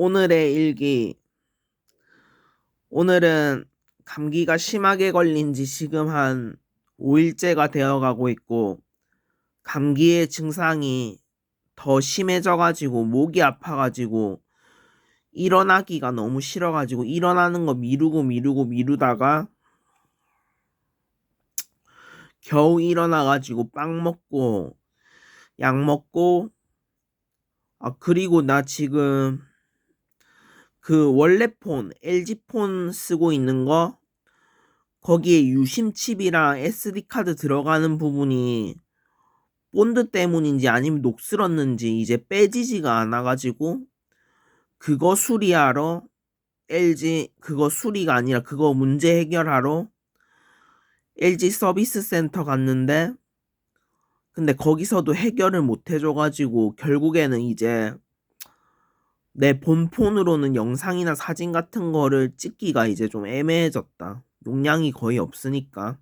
오늘의 일기. 오늘은 감기가 심하게 걸린 지 지금 한 5일째가 되어 가고 있고, 감기의 증상이 더 심해져가지고, 목이 아파가지고, 일어나기가 너무 싫어가지고, 일어나는 거 미루고 미루고 미루다가, 겨우 일어나가지고 빵 먹고, 약 먹고, 아, 그리고 나 지금 그 원래 폰, LG 폰 쓰고 있는 거, 거기에 유심 칩이랑 SD 카드 들어가는 부분이 본드 때문인지 아니면 녹슬었는지 이제 빼지지가 않아 가지고, 그거 수리하러 LG, 그거 수리가 아니라 그거 문제 해결하러 LG 서비스 센터 갔는데, 근데 거기서도 해결을 못 해줘가지고, 결국에는 이제 내 본폰으로는 영상이나 사진 같은 거를 찍기가 이제 좀 애매해졌다. 용량이 거의 없으니까.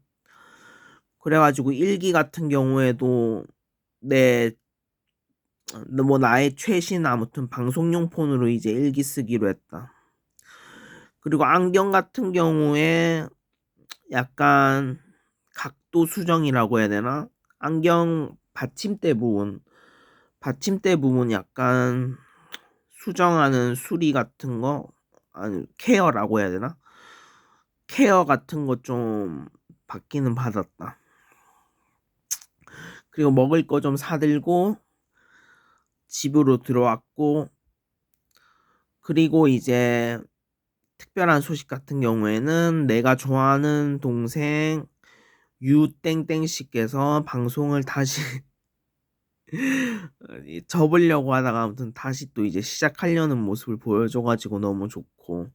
그래가지고 일기 같은 경우에도 내, 뭐 나의 최신 아무튼 방송용 폰으로 이제 일기 쓰기로 했다. 그리고 안경 같은 경우에 약간 각도 수정이라고 해야 되나? 안경 받침대 부분, 받침대 부분 약간 수정하는 수리 같은 거, 아니, 케어라고 해야 되나? 케어 같은 거좀 받기는 받았다. 그리고 먹을 거 좀 사들고 집으로 들어왔고, 그리고 이제 특별한 소식 같은 경우에는 내가 좋아하는 동생 유땡땡 씨께서 방송을 다시 접으려고 하다가 아무튼 다시 또 이제 시작하려는 모습을 보여줘가지고 너무 좋고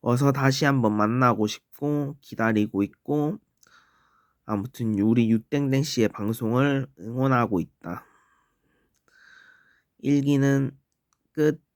어서 다시 한번 만나고 싶고 기다리고 있고 아무튼 우리 유땡땡 씨의 방송을 응원하고 있다. 일기는 끝.